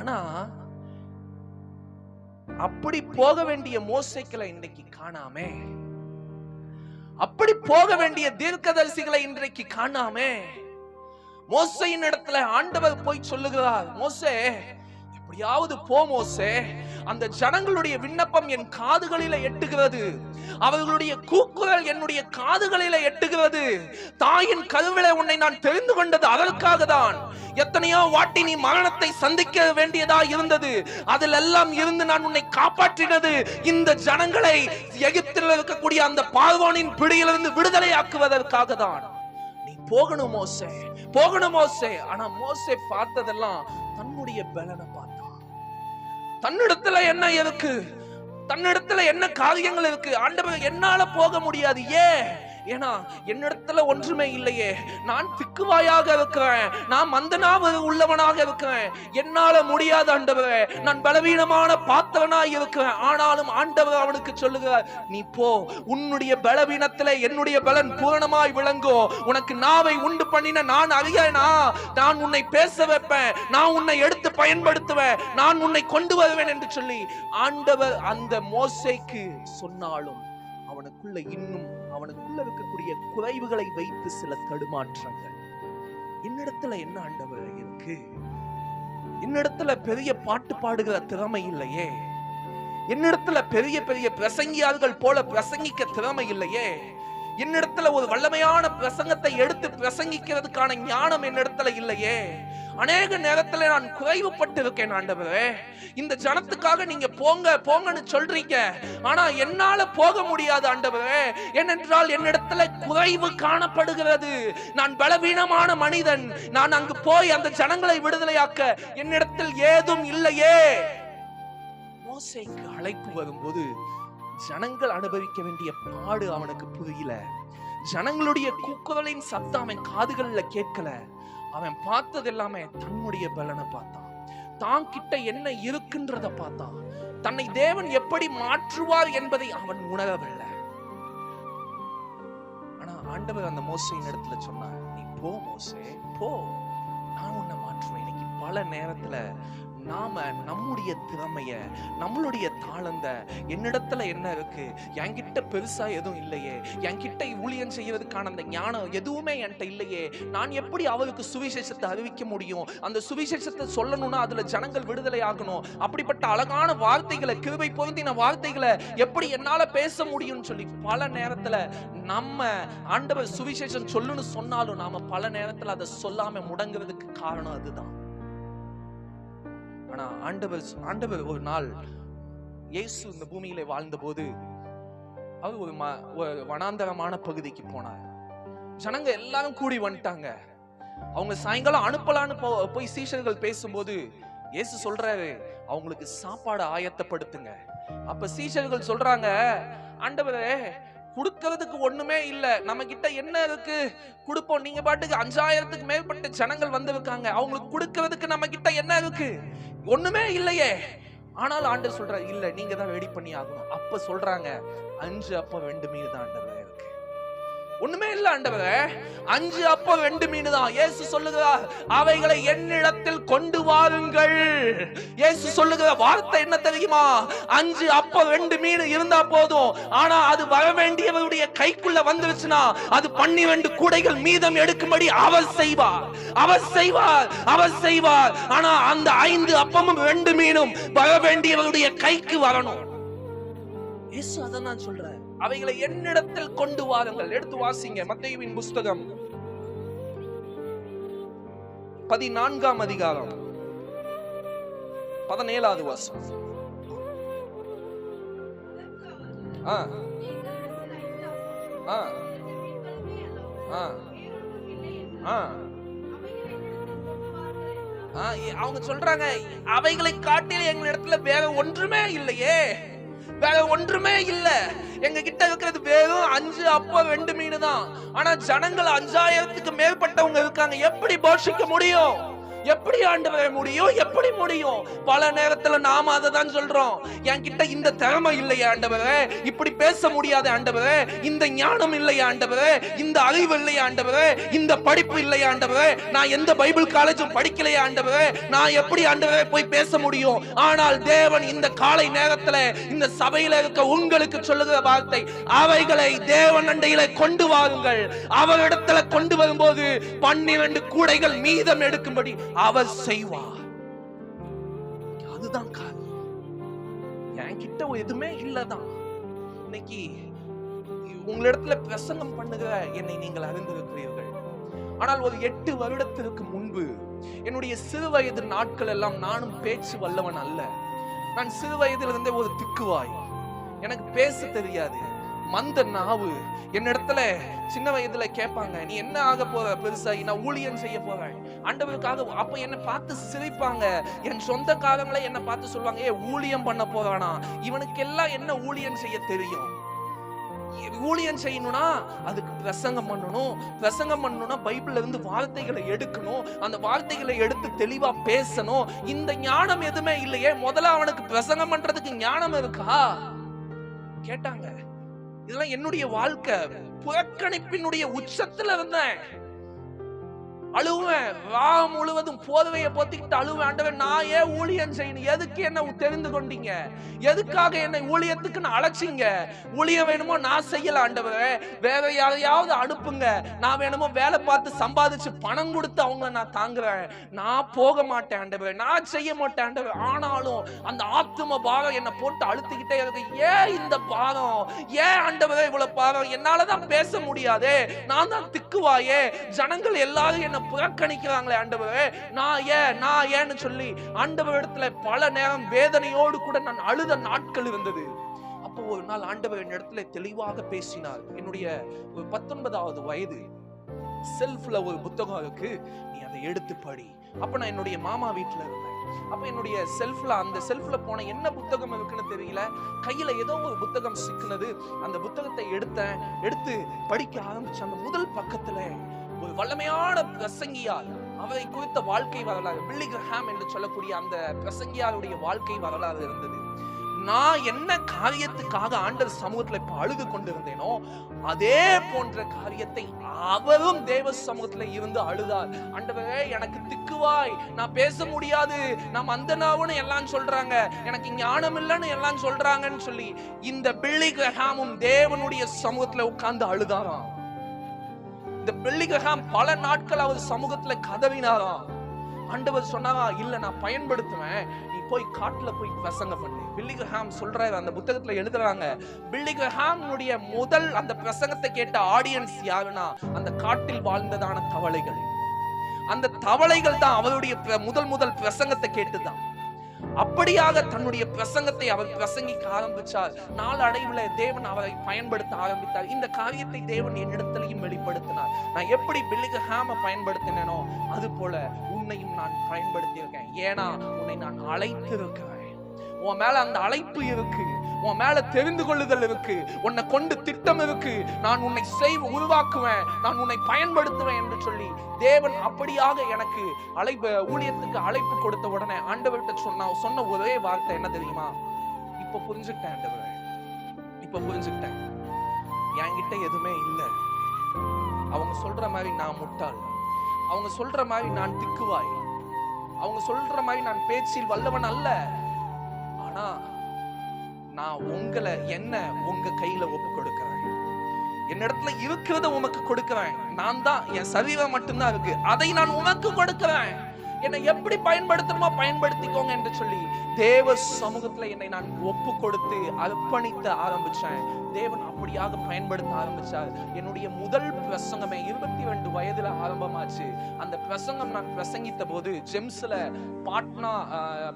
ஆனா அப்படி போக வேண்டிய மோசைக்களை இன்றைக்கு காணாமே. அப்படி போக வேண்டிய தீர்க்கதரிசிகளை இன்றைக்கு காணாமே. மோசையின் இடத்துல ஆண்டவர் போய் சொல்லுகிறார் மோசே எப்படியாவது போ மோசே. அந்த ஜனங்களுடைய விண்ணப்பம் என் காதுகளில எட்டுகிறது. அவர்களுடைய கூக்குரல் என்னுடைய காதுகளில எட்டுகிறது. தாயின் கருவில உன்னை நான் தெரிந்து கொண்டது அதற்காக தான். எத்தனையோ வாட்டி நீ மரணத்தை சந்திக்க வேண்டியதா இருந்தது. அதில் எல்லாம் இருந்து நான் உன்னை காப்பாற்றினது. இந்த ஜனங்களை எகிப்தில் இருக்கக்கூடிய அந்த பார்வோனின் பிடியிலிருந்து விடுதலையாக்குவதற்காக தான். நீ போகணும் மோசே போகணும் மோசே. ஆனா மோசே பார்த்ததெல்லாம் தன்னுடைய பலனை பார்த்து தன்னிடத்துல என்ன இருக்கு? தன்னிடத்துல என்ன காரியங்கள் இருக்கு? ஆண்டவர் என்னால போக முடியாது. ஏன்? ஏன்னா என்னிடத்துல ஒன்றுமே இல்லையே. நான் திக்குவாயாக இருக்கிறேன். நான் மந்தனாக உள்ளவனாக இருக்கிறேன். என்னால முடியாத ஆண்டவரே. நான் பலவீனமான பாத்திரனா இருக்கிறேன். ஆனாலும் ஆண்டவர் அவனுக்கு சொல்லுகிறார் நீ போ. உன்னுடைய பலவீனத்துல என்னுடைய பலன் பூரணமாய் விளங்கும் உனக்கு நாவை உண்டு பண்ணின நான் அறியனா நான் உன்னை பேச வைப்பேன். நான் உன்னை எடுத்து பயன்படுத்துவேன். நான் உன்னை கொண்டு வருவேன் என்று சொல்லி ஆண்டவர் அந்த மோசைக்கு சொன்னாலும் அவனுக்குள்ள இன்னும் அவனுக்குள்ள இருக்கக்கூடிய குறைவுகளை வைத்து சில தடுமாற்றங்கள். என்னிடத்துல என்ன ஆண்டவர் இருக்கு? என்னிடத்துல பெரிய பாட்டு பாடுகிற திறமை இல்லையே. என்னிடத்துல பெரிய பெரிய பிரசங்கியார்கள் போல பிரசங்கிக்க திறமை இல்லையே. என்னிடத்துல ஒரு வல்லமையான பிரசங்கத்தை எடுத்து பிரசங்கிக்கிறதுக்கான ஞானம் என்னிடத்துல இல்லையே. அநேக நேரத்துல நான் குறைவுபட்டு இருக்கேன் ஆண்டவரே. இந்த ஜனத்துக்காக நீங்க போங்க போங்கன்னு சொல்றீங்க. ஆனா என்னால போக முடியாது ஆண்டவரே. ஏனென்றால் என்னிடத்துல குறைவு காணப்படுகிறது. நான் பலவீனமான மனிதன். நான் அங்கு போய் அந்த ஜனங்களை விடுதலையாக்க என்னிடத்தில் ஏதும் இல்லையே. மோசைக்கு அழைப்பு வரும்போது ஜனங்கள் அனுபவிக்க வேண்டிய பாடு அவனுக்கு புரியல. ஜனங்களுடைய கூக்குரலின் சத்தம் அவன் காதுகள்ல கேட்கல. அவன் பார்த்தது எல்லாமே தன்னுடைய பலனை பார்த்தான். தான் கிட்ட என்ன இருக்குன்றத பார்த்தான். தன்னை தேவன் எப்படி மாற்றுவார் என்பதை அவன் உணரவில்லை. ஆனா ஆண்டவர் அந்த மோசையின் இடத்துல சொன்னார் நீ போ மோசே போ. நான் உன்னை மாற்றுவேன். இன்னைக்கு பல நேரத்துல நாம நம்முடைய திறமைய நம்மளுடைய தாளந்த என்னிடத்துல என்ன இருக்கு? என்கிட்ட பெருசா எதுவும் இல்லையே. என்கிட்ட ஊழியம் செய்யறதுக்கான அந்த ஞானம் எதுவுமே என்கிட்ட இல்லையே. நான் எப்படி அவருக்கு சுவிசேஷத்தை அறிவிக்க முடியும்? அந்த சுவிசேஷத்தை சொல்லணும்னா அதுல ஜனங்கள் விடுதலை ஆகணும். அப்படிப்பட்ட அழகான வார்த்தைகளை கிருபை பொருந்தின வார்த்தைகளை எப்படி என்னால பேச முடியும்னு சொல்லி பல நேரத்துல நம்ம ஆண்டவர் சுவிசேஷம் சொல்லுன்னு சொன்னாலும் நாம பல நேரத்துல அதை சொல்லாம முடங்குறதுக்கு காரணம் அதுதான். ஆனா ஆண்டவர் ஆண்டவர் ஒரு நாள் இயேசு இந்த பூமியில வாழ்ந்தபோது அவர் ஒரு ம- ஒரு வனாந்தரமான பகுதிக்கு போனார். ஜனங்க எல்லாரும் கூடி வந்துட்டாங்க. அவங்க சாயங்காலம் அனுப்பலான்னு போ- போய் சீஷர்கள் பேசும்போது இயேசு சொல்றாரு அவங்களுக்கு சாப்பாடு ஆயத்தப்படுத்துங்க. அப்ப சீஷர்கள் சொல்றாங்க ஆண்டவரே கொடுக்கறதுக்கு ஒண்ணுமே இல்ல. நம்ம கிட்ட என்ன இருக்கு? கொடுப்போம். நீங்க பாட்டுக்கு அஞ்சாயிரத்துக்கு மேற்பட்ட ஜனங்கள் வந்திருக்காங்க. அவங்களுக்கு கொடுக்கறதுக்கு நம்ம கிட்ட என்ன இருக்கு? ஒண்ணுமே இல்லையே. ஆனால் ஆண்டு சொல்றாரு இல்ல நீங்க தான் ரெடி பண்ணி ஆகணும். அப்ப சொல்றாங்க அஞ்சு அப்ப ரெண்டு மீது தான் ஆண்டவரே. ஒண்ணுமே இல்ல ஆண்டவரே. அஞ்சு அப்ப ரெண்டு மீன் தான் இயேசு சொல்லுகிறார் அவைகளை என்னிடத்தில் கொண்டு வாருங்கள். இயேசு சொல்லுகிற வார்த்தை என்ன தெரியுமா? அஞ்சு அப்போ ரெண்டு மீன் இருந்தா போதும். ஆனா அது வர வேண்டியவருடைய கைக்குள்ள வந்துருச்சுன்னா அது பன்னிரண்டு கூடைகள் மீதம் எடுக்கும்படி அவர் செய்வார். அவர் செய்வார் அவர் செய்வார். ஆனா அந்த ஐந்து அப்பமும் ரெண்டு மீனும் வர வேண்டியவருடைய கைக்கு வரணும். இயேசு அதை நான் சொல்றேன். அவைகளை என்னிடத்தில் கொண்டு வாருங்கள். எடுத்து வாசிங்க மத்தேயுவின் புஸ்தகம். பதினான்காம் அதிகாரம். பதினேழாவது வாசம் ஆ. ஆ. ஆ. ஆ. ஆ, ஏ- அவங்க சொல்றாங்க அவைகளை காட்டில எங்களிடத்துல வேற ஒன்றுமே இல்லையே. வேற ஒன்றுமே இல்ல. எங்க கிட்ட இருக்கிறது வெறும் அஞ்சு அப்போ ரெண்டு மீன் தான் ஆனா ஜனங்கள் அஞ்சாயிரத்துக்கு மேற்பட்டவங்க இருக்காங்க. எப்படி போஷிக்க முடியும்? எப்படி ஆண்டவரை முடியும் எப்படி முடியும் பல நேரத்துல நாம அதை தான் சொல்றோம். என்கிட்ட இந்த திறமை இல்லையா ஆண்டவரே. இப்படி பேச முடியாத ஆண்டவரே. இந்த ஞானம் இல்லையா ஆண்டவரே. இந்த அறிவு இல்லையா ஆண்டவரே. இந்த படிப்பு இல்லையா ஆண்டவரே. நான் எந்த பைபிள் காலேஜும் படிக்கலையா ஆண்டவரே. நான் எப்படி ஆண்டவரே போய் பேச முடியும்? ஆனால் தேவன் இந்த காலை நேரத்துல இந்த சபையில இருக்க உங்களுக்கு சொல்லுகிற வார்த்தை அவைகளை தேவன் அண்டையில கொண்டு வாருங்கள். அவரிடத்துல கொண்டு வரும்போது பன்னிரண்டு கூடைகள் மீதம் எடுக்கும்படி அவர் செய்வார். அதுதான் காரியம் என்கிட்ட எதுவுமே இல்லதான். இன்னைக்கு உங்களிடத்துல பிரசங்கம் பண்ணுகிற என்னை நீங்கள் அறிந்திருக்கிறீர்கள். ஆனால் ஒரு எட்டு வருடத்திற்கு முன்பு என்னுடைய சிறு வயது நாட்கள் எல்லாம் நானும் பேச்சு வல்லவன் அல்ல. நான் சிறு வயதிலிருந்தே ஒரு திக்குவாய். எனக்கு பேச தெரியாது. மந்த நாவு. என்னிடத்துல சின்ன வயதுல கேட்பாங்க நீ என்ன ஆக போற பெருசாகி நான் ஊழியம் செய்ய போறேன். ஆண்டவருக்காக அப்ப என்ன பார்த்து சிரிப்பாங்க. என் சொந்தக்காரங்களே என்ன பார்த்து சொல்லுவாங்க ஏ ஊழியம் பண்ண போறானா? இவனுக்கெல்லாம் என்ன ஊழியம் செய்ய தெரியும்? ஊழியம் செய்யணும்னா அதுக்கு பிரசங்கம் பண்ணணும். பிரசங்கம் பண்ணணும்னா பைபிள்ல இருந்து வார்த்தைகளை எடுக்கணும். அந்த வார்த்தைகளை எடுத்து தெளிவா பேசணும். இந்த ஞானம் எதுவுமே இல்லையே. முதல்ல அவனுக்கு பிரசங்கம் பண்றதுக்கு ஞானம் இருக்கா? கேட்டாங்க. இதெல்லாம் என்னுடைய வாழ்க்கை. புறக்கணிப்பினுடைய உச்சத்துல இருந்தேன் அழுவேன். வா முழுவதும் போதவையை பொத்திக்கிட்டு அழுவேன். ஆண்டவன் நான் ஏன் ஊழியம் செய்யணும்? எதுக்கு என்ன தெரிந்து கொண்டீங்க? எதுக்காக என்னை ஊழியத்துக்கு நான் அழைச்சிங்க? ஊழியம் வேணுமோ நான் செய்யல ஆண்டவரே. வேற யாரையாவது அனுப்புங்க. நான் வேணுமோ வேலை பார்த்து சம்பாதிச்சு பணம் கொடுத்து அவங்கள நான் தாங்குறேன். நான் போக மாட்டேன் ஆண்டவரே. நான் செய்ய மாட்டேன் ஆண்டவரே. ஆனாலும் அந்த ஆத்தும பாரம் என்னை போட்டு அழுத்திக்கிட்டே இருக்கு. ஏன் இந்த பாரம் ஏன் ஆண்டவரே இவ்வளவு பாரம் என்னாலதான் பேச முடியாதே. நான் தான் திக்குவாயே. ஜனங்கள் எல்லாரும் என்ன புறக்கணிக்கிறாங்களே ஆண்டவரே. நான் ஏன் நான் ஏன்னு சொல்லி ஆண்டவர் இடத்துல பல நேரம் வேதனையோடு கூட நான் அழுத நாட்கள் இருந்தது. அப்போ ஒரு நாள் ஆண்டவர் என்னிடத்துல தெளிவாக பேசினார். என்னுடைய ஒரு பத்தொன்பதாவது வயது. செல்ஃப்ல ஒரு புத்தகம் இருக்கு. நீ அதை எடுத்து படி. அப்ப நான் என்னுடைய மாமா வீட்டுல இருந்தேன். அப்ப என்னுடைய செல்ஃப்ல அந்த செல்ஃப்ல போன என்ன புத்தகம் இருக்குன்னு தெரியல. கையில ஏதோ ஒரு புத்தகம் சிக்கினது. அந்த புத்தகத்தை எடுத்தேன். எடுத்து படிக்க ஆரம்பிச்ச அந்த முதல் பக்கத்துல ஒரு வல்லமையான பிரசங்கியார் அவரை குறித்த வாழ்க்கை வரலாறு பில்லி கிரஹாம் என்று சொல்லக்கூடிய அந்த பிரசங்கியாருடைய வாழ்க்கை வரலாறு இருந்தது. நான் என்ன காரியத்துக்காக ஆண்டர் சமூகத்துல இப்ப அழுது கொண்டிருந்தேனோ அதே போன்ற காரியத்தை அவரும் தேவ சமூகத்துல இருந்து அழுதார். ஆண்டவரே எனக்கு திக்குவாய் நான் பேச முடியாது நான் மந்தனாவுன்னு எல்லாம் சொல்றாங்க எனக்கு ஞானம் இல்லைன்னு எல்லாம் சொல்றாங்கன்னு சொல்லி இந்த பில்லி கிரகாமும் தேவனுடைய சமூகத்துல உட்கார்ந்து அழுதாராம். இந்த பில்லிகிரஹாம் பல நாட்கள் அவர் சமூகத்துல கதவினாராம் ஆண்டவர் சொன்னாரா இல்ல நான் பயன்படுத்துவேன். நீ போய் காட்டுல போய் பிரசங்க பண்ணு. பில்லிகிரஹாம் சொல்றாரு அந்த புத்தகத்துல எழுதுறாங்க பில்லிகிரஹாமுடைய முதல் அந்த பிரசங்கத்தை கேட்ட ஆடியன்ஸ் யாருன்னா அந்த காட்டில் வாழ்ந்ததான தவளைகள். அந்த தவளைகள் தான் அவருடைய பிர- முதல் முதல் பிரசங்கத்தை கேட்டுதான் அப்படியாக தன்னுடைய பிரசங்கத்தை அவர் பிரசங்கிக்க ஆரம்பிச்சார். நாள் அடைவுல தேவன் அவரை பயன்படுத்த ஆரம்பித்தார். இந்த காரியத்தை தேவன் என்னிடத்திலையும் வெளிப்படுத்தினார். நான் எப்படி பில்லிக ஹாம பயன்படுத்தினேனோ அது போல உன்னையும் நான் பயன்படுத்தியிருக்கேன். ஏன்னா உன்னை நான் அழைத்திருக்கிறேன். உன் மேல அந்த அழைப்பு இருக்கு. உன் மேல தெரிந்து கொள்ளுதல் இருக்கு உன்னை கொண்டு திட்டம் இருக்கு நான் உன்னை செய் உருவாக்குவேன். நான் உன்னை பயன்படுத்துவேன் என்று சொல்லி தேவன் அப்படியாக எனக்கு அழைப்பு ஊழியத்துக்கு அழைப்பு கொடுத்த உடனே ஆண்டவர்கிட்ட சொன்ன சொன்ன ஒரே வார்த்தை என்ன தெரியுமா? இப்ப புரிஞ்சுக்கிட்டேன் ஆண்டவரே. இப்ப புரிஞ்சுக்கிட்டேன். என்கிட்ட எதுவுமே இல்லை. அவங்க சொல்ற மாதிரி நான் முட்டாள். அவங்க சொல்ற மாதிரி நான் திக்குவாய். அவங்க சொல்ற மாதிரி நான் பேச்சில் வல்லவன் அல்ல. ஆனா நான் உங்களை என்ன உங்க கையில ஒப்பு கொடுக்கிறேன்? என்னிடத்துல இருக்கிறத உமக்கு கொடுக்கிறேன். நான் தான் என் சரீரம் மட்டும்தான் இருக்கு. அதை நான் உனக்கு கொடுக்கிறேன். என்னை எப்படி பயன்படுத்தணுமோ பயன்படுத்திக்கோங்க என்று சொல்லி தேவ சமூகத்துல என்னை நான் ஒப்பு கொடுத்து அர்ப்பணித்த ஆரம்பிச்சேன். தேவன் அப்படியாக பயன்படுத்த ஆரம்பிச்சார். என்னுடைய முதல் பிரசங்கமே இருபத்தி ரெண்டு வயதுல ஆரம்பமாச்சு. அந்த பிரசங்கம் நான் பிரசங்கித்த போது ஜெம்ஸ்ல பாட்னா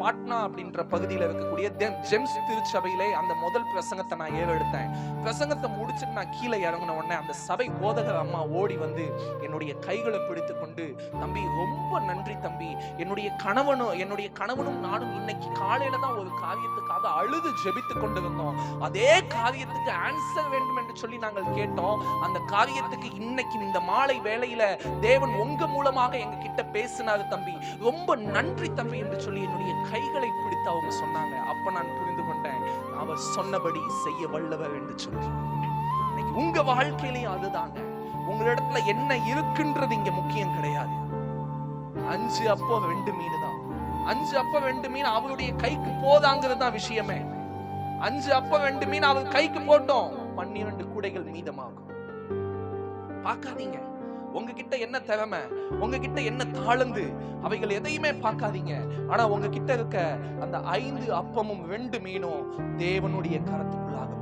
பாட்னா அப்படின்ற பகுதியில் இருக்கக்கூடிய ஜெம்ஸ் திருச்சபையிலே அந்த முதல் பிரசங்கத்தை நான் ஏறெடுத்தேன். பிரசங்கத்தை முடிச்சுட்டு நான் கீழே இறங்கின உடனே அந்த சபை போதகர் அம்மா ஓடி வந்து என்னுடைய கைகளை பிடித்து கொண்டு தம்பி ரொம்ப நன்றி தம்பி. என்னுடைய கணவனும் என்னுடைய கணவனும் நானும் இன்னைக்கு காலையில தான் ஒரு காரியத்துக்காக அழுது ஜெபித்து கொண்டிருந்தோம். அதே காரியத்துக்கு ஆன்சர் வேண்டும் என்று சொல்லி நாங்கள் கேட்டோம். அந்த காரியத்துக்கு இன்னைக்கு இந்த மாலை வேளையில தேவன் உங்க மூலமாக எங்க கிட்ட பேசினாரு தம்பி. ரொம்ப நன்றி தம்பி என்று சொல்லி என்னுடைய கைகளை பிடித்து அவங்க சொன்னாங்க. அப்ப நான் புரிந்து கொண்டேன். அவர் சொன்னபடி செய்ய வல்லவர் என்று சொல்லி. இன்னைக்கு உங்க வாழ்க்கையிலையும் அதுதாங்க. உங்களிடத்துல என்ன இருக்குன்றது இங்க முக்கியம் கிடையாது. அஞ்சு அப்போ ரெண்டு மீன் தான் அஞ்சு அப்ப ரெண்டு மீன் அவருடைய கைக்கு போதாங்கிறது தான் விஷயமே. அஞ்சு அப்ப ரெண்டு மீன் அவர் கைக்கு போட்டோம். பன்னிரண்டு கூடைகள் மீதமாகும். பார்க்காதீங்க. உங்ககிட்ட என்ன திறமை? உங்ககிட்ட என்ன தாழ்ந்து அவைகள் எதையுமே பார்க்காதீங்க. ஆனா உங்ககிட்ட இருக்க அந்த ஐந்து அப்பமும் ரெண்டு மீனும் தேவனுடைய கரத்துக்குள்ளாக